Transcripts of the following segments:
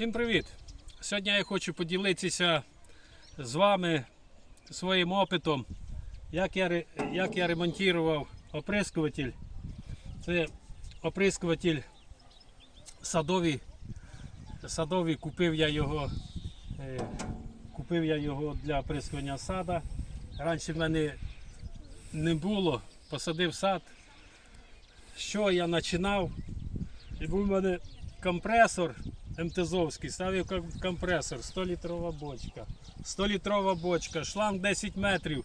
Всім привіт! Сьогодні я хочу поділитися з вами своїм опитом, як я, як я ремонтував оприскуватель. Це оприскуватель садовий. Садовий купив я його. е, Купив я його для оприскування сада. Раніше в мене не було, посадив сад. Що я починав? І був у мене компресор МТЗовський, ставив компресор, 100 літрова бочка. 100 літрова бочка, шланг 10 метрів.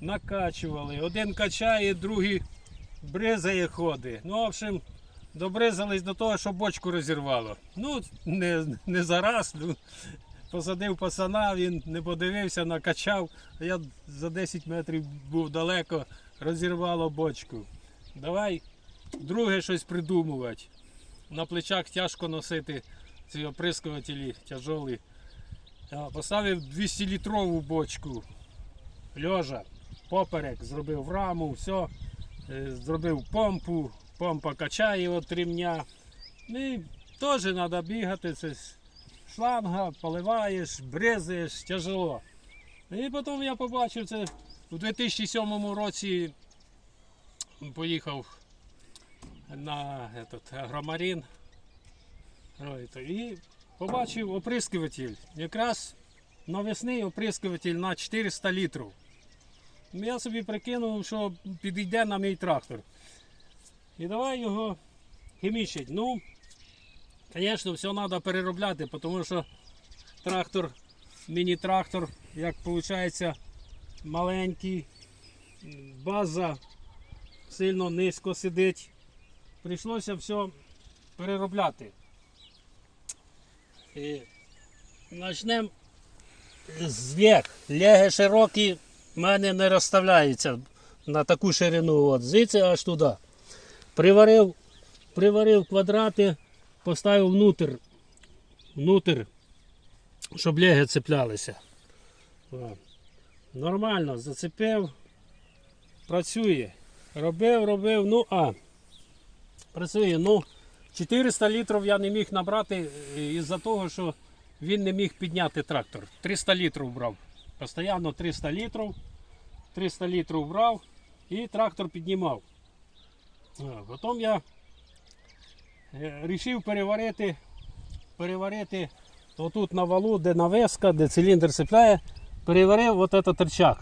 Накачували. Один качає, другий бризає ходи. Ну, в общем, добризались до того, що бочку розірвало. Ну, не, не зараз. Ну, посадив пацана, він не подивився, накачав. Я за 10 метрів був далеко, розірвало бочку. Давай друге щось придумувати. На плечах тяжко носити ці оприскувателі тяжолі. Я Поставив 200-літрову бочку. Льожа, поперек, зробив раму, все. Е, Зробив помпу, помпа качає от ремня. Ну і теж треба бігати. Це шланга, поливаєш, бризаєш, тяжело. І потім я побачив це у 2007 році поїхав на этот, агромарин. І побачив оприскуватель. Якраз навесний оприскуватель на 400 літрів. Я собі прикинув, що підійде на мій трактор. І давай його хімічити. Ну, звісно, все треба переробляти, тому що трактор, міні-трактор, як виходить, маленький, база сильно низько сидить. Прийшлося все переробляти. Почнемо з лег. Леги широкі в мене не розставляються на таку ширину. От, звідси аж туди. Приварив, приварив квадрати, поставив внутрь, внутрь щоб леги цеплялися. Нормально, зацепив, працює. Робив, робив, ну а. Працює. Ну, 400 літрів я не міг набрати е, із-за того, що він не міг підняти трактор. 300 літрів брав. Постоянно 300 літрів. 300 літрів брав і трактор піднімав. Потім я вирішив переварити, переварити отут на валу, де навеска, де циліндр цепляє, переварив от этот рычаг.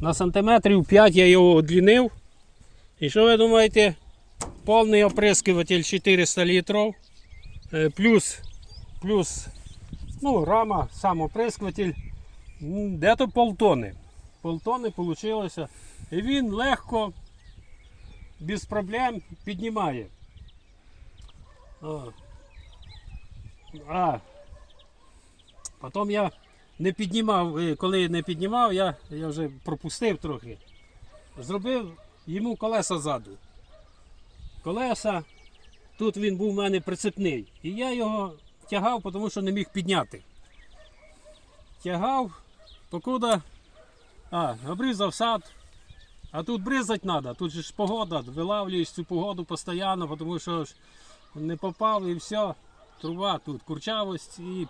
На сантиметрів 5 я його одлінив. І що ви думаєте? Повний оприскуватель 400 літрів. е, Плюс, плюс ну, рама, сам оприскуватель. Де-то полтони. Полтони вийшло. І він легко, без проблем піднімає. А, а потім я не піднімав, е, коли не піднімав, я, я вже пропустив трохи. Зробив йому колеса ззаду. Колеса, тут він був у мене прицепний. І я його тягав, тому що не міг підняти. Тягав, покуда а, обрізав сад. А тут бризати треба, тут ж погода, вилавлюєш цю погоду постійно, тому що ж не попав і все. Труба тут, курчавость і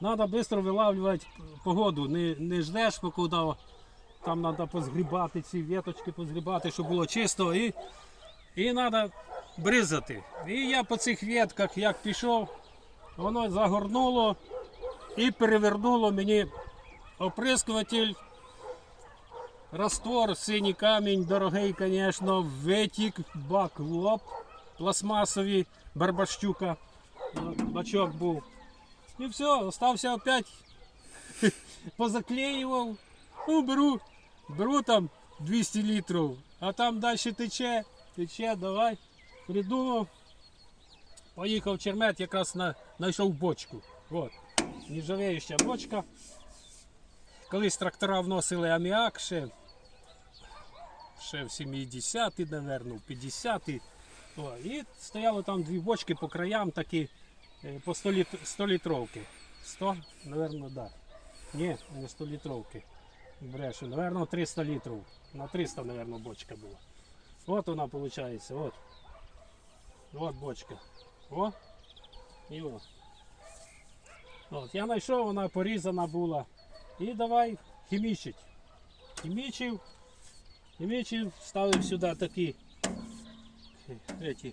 треба швидко вилавлювати погоду. Не, не ждеш, покуда там треба позгрібати ці веточки, позгрібати, щоб було чисто. І, і треба бризати. І я по цих ветках як пішов, воно загорнуло і перевернуло мені оприскуватель. Раствор, синій камінь, дорогий, звісно, витік, бак лоб, пластмасовий, барбащука, бачок був. І все, остався опять позаклеював. Ну, беру, беру там 200 літрів, а там далі тече, тече, давай. Придумав. Поїхав Чермет, якраз на, знайшов бочку. От, нержавеюча бочка. Колись трактора вносили аміак ще, ще в 70-ті, напевно, в 50-ті. І стояли там дві бочки по краям такі е, по 100, літ... 100 літровки. 100, напевно, да. Ні, не 100 літровки. Брешу, напевно, 300 літрів. На 300, напевно, бочка була. От вона виходить, от. От бочка. О. І о. От, я знайшов, вона порізана була. І давай хімічить. Хімічив, хімічив, ставив сюди такі еті,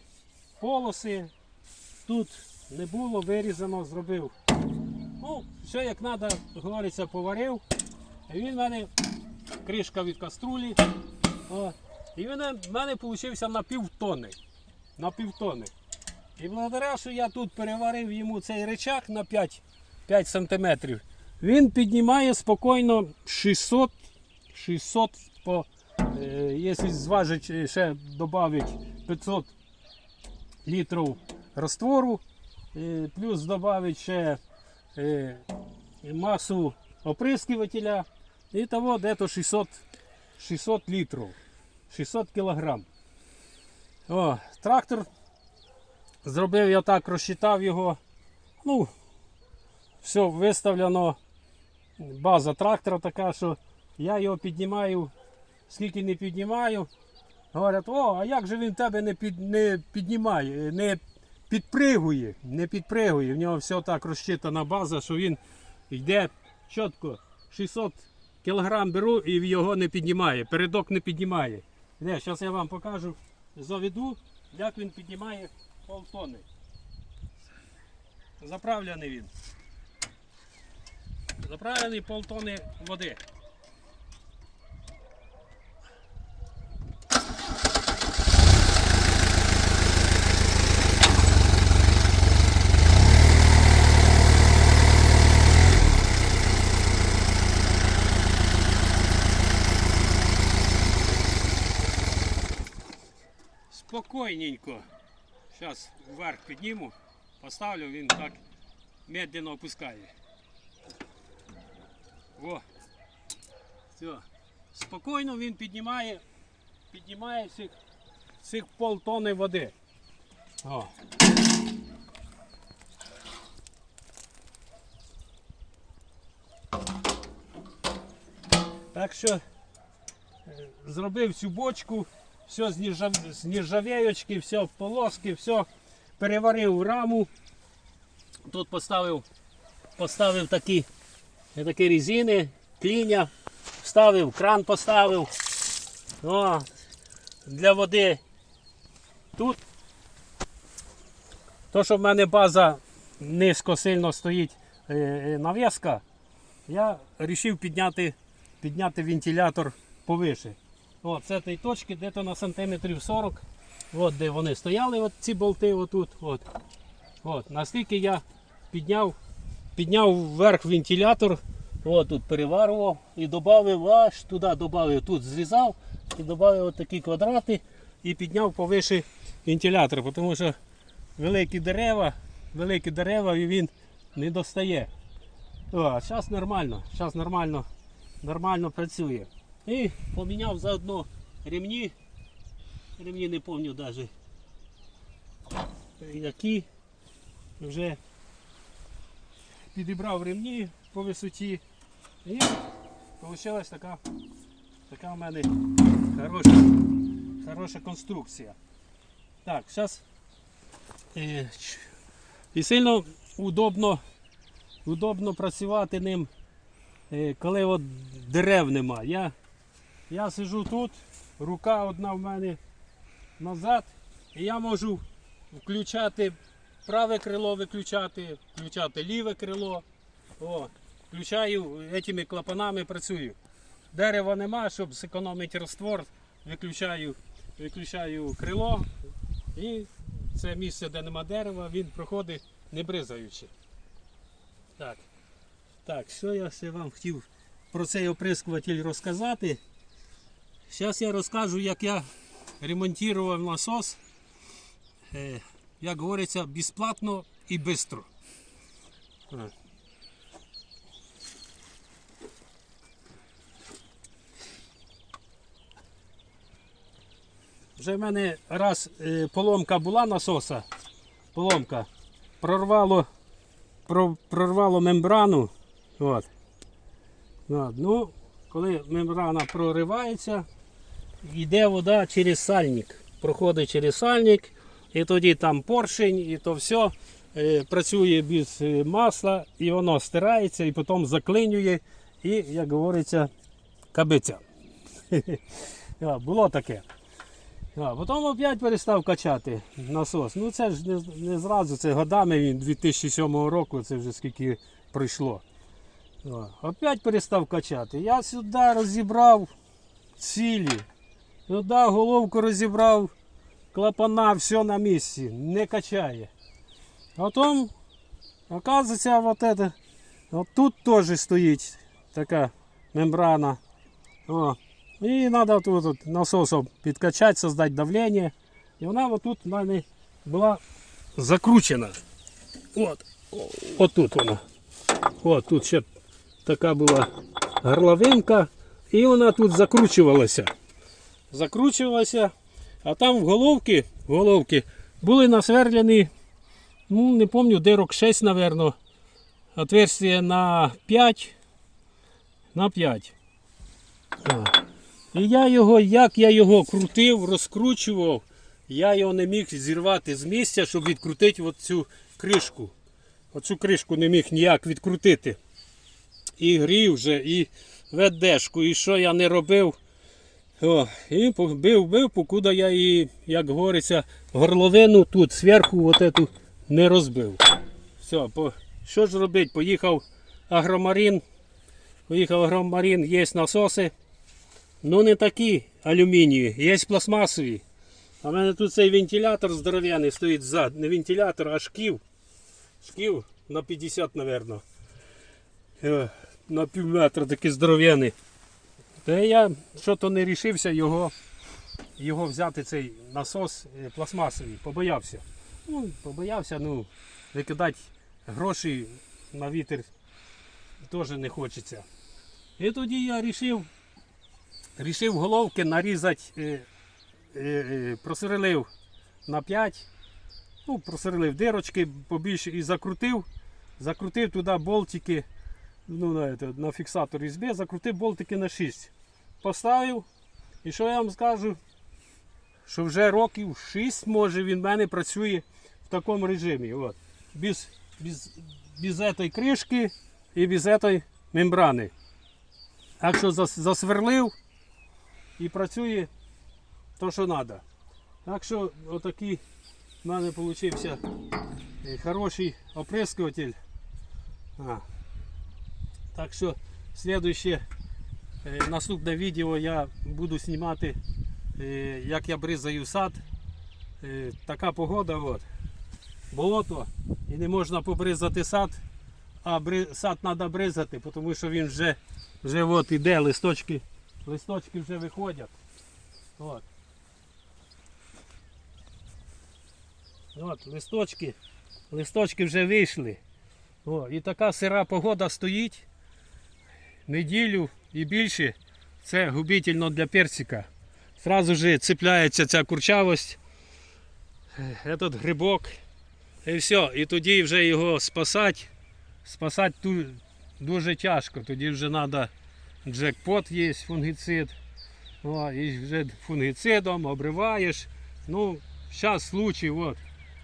полоси. Тут не було, вирізано, зробив. Ну, все як треба, говориться, поварив. І він в мене кришка від каструлі. О, і він в мене вийшов на півтони. На півтони. І благодаря, що я тут переварив йому цей речак на 5, 5 см, він піднімає спокійно 600, 600 по, е, якщо зважить, е, ще додавить 500 літрів раствору, е, плюс додавить ще е, масу оприскувателя, і того дето 600, 600 літрів, 600 кілограм. О, трактор Зробив я так, розчитав його. Ну, все виставлено. База трактора така, що я його піднімаю, скільки не піднімаю. Говорять, о, а як же він тебе не, під, не піднімає, не підпригує, не підпригує. В нього все так розчитана база, що він йде чітко 600 кг беру і його не піднімає. Передок не піднімає. Де, зараз я вам покажу, заведу, як він піднімає полтони. Заправлений він. Заправлений полтони води. Спокійненько. Зараз вверх підніму, поставлю, він так медленно опускає. О. Все. Спокійно він піднімає, піднімає цих, цих полтони води. О. Так що е, зробив цю бочку, все з, нержав... все в полоски, все переварив в раму. Тут поставив, поставив такі, такі резини, кліня, вставив, кран поставив. О, для води. Тут. То, що в мене база низько сильно стоїть е, е, нав'язка, я вирішив підняти, підняти вентилятор повише. От, з цієї точки десь на сантиметрів 40. От де вони стояли, от ці болти отут. От. От, наскільки я підняв, підняв вверх вентилятор, от тут переварував і додав аж туди, додав, тут зрізав і додав такі квадрати і підняв повише вентилятор, тому що великі дерева, великі дерева і він не достає. О, зараз нормально, зараз нормально, нормально працює. І поміняв заодно ремні. Ремні не пам'ятаю навіть які. Вже підібрав ремні по висоті. І вийшла така, така в мене хороша, хороша конструкція. Так, зараз е, і сильно удобно, удобно працювати ним, е, коли от дерев нема. Я, я сижу тут, рука одна в мене назад, і я можу включати праве крило, виключати, включати ліве крило. О, включаю цими клапанами, працюю. Дерева нема, щоб зекономити раствор, виключаю, виключаю крило і це місце, де нема дерева, він проходить не бризаючи. Так. Так, що я ще вам хотів про цей оприскуватель розказати. Зараз я розкажу, як я ремонтував насос, е, як говориться, безплатно і швидко. Вже в мене раз е, поломка була насоса, поломка, прорвало, про- прорвало мембрану. От, ну, коли мембрана проривається, йде вода через сальник. Проходить через сальник, і тоді там поршень, і то все. е, працює без е, масла, і воно стирається, і потім заклинює, і, як говориться, кабиця. Було таке. А, потім опять перестав качати насос. Ну це ж не, не зразу, це годами він 2007 року, це вже скільки пройшло. Опять перестав качати. Я сюди розібрав цілі. Сюди головку розібрав, клапана, все на місці, не качає. Потім, оказується, вот это, от тут теж стоїть така мембрана. О, і треба тут от насосом підкачати, создати давлення. І вона отут в мене була закручена. От. От тут вона. От тут ще така була горловинка. І вона тут закручувалася. Закручувалася. А там в головки, головки були насверлені, ну не пам'ятаю, дирок 6, мабуть. Отверстие на 5. На 5. А. І я його, як я його крутив, розкручував, я його не міг зірвати з місця, щоб відкрутити от цю кришку. Оцю кришку не міг ніяк відкрутити. І грів вже, і ведешку, і що я не робив. О, і бив, бив, покуди я її, як говориться, горловину тут зверху от эту не розбив. Все, по, що ж робити? Поїхав агромарін. Поїхав агромарін, є насоси. Ну не такі алюмінієві, є пластмасові. А в мене тут цей вентилятор здоров'яний стоїть ззад. Не вентилятор, а шків. Шків на 50, мабуть. Е, На пів метра такий здоров'яний. Та я що-то не рішився його, його взяти цей насос е, пластмасовий. Побоявся. Ну, побоявся, ну, викидати гроші на вітер теж не хочеться. І тоді я рішив, рішив головки нарізати, е, е, е, на 5, ну, просверлив дирочки побільше і закрутив, закрутив туди болтики ну, на, это, на фіксатор різьби, закрутив болтики на 6. Поставив. І що я вам скажу? Що вже років 6 може він в мене працює в такому режимі. От. Без, без, без цієї кришки і без цієї мембрани. Так що засверлив і працює то, що треба. Так що отакий в мене вийшов хороший оприскуватель. А. Так що слідуще, е, наступне відео я буду знімати, е, як я бризаю сад. Е, Така погода, от. болото, і не можна побризати сад, а сад треба бризати, тому що він вже, вже от іде, листочки, листочки вже виходять. От. От, листочки, листочки вже вийшли. О, і така сира погода стоїть неділю і більше. Це губительно для персика. Зразу ж цепляється ця курчавость, е, этот грибок. І все. І тоді вже його спасати. Спасати дуже тяжко. Тоді вже треба джекпот є, фунгіцид. О, і вже фунгіцидом обриваєш. Ну, зараз случай, от.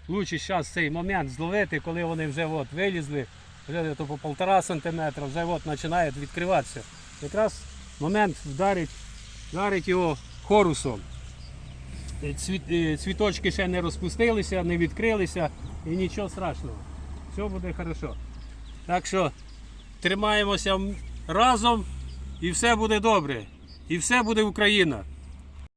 Лучше зараз цей момент зловити, коли вони вже от вилізли, вже по полтора сантиметра, вже от починають відкриватися. Якраз момент вдарить, вдарить його хорусом. Цвіт, цвіточки ще не розпустилися, не відкрилися і нічого страшного. Все буде добре. Так що тримаємося разом і все буде добре. І все буде Україна.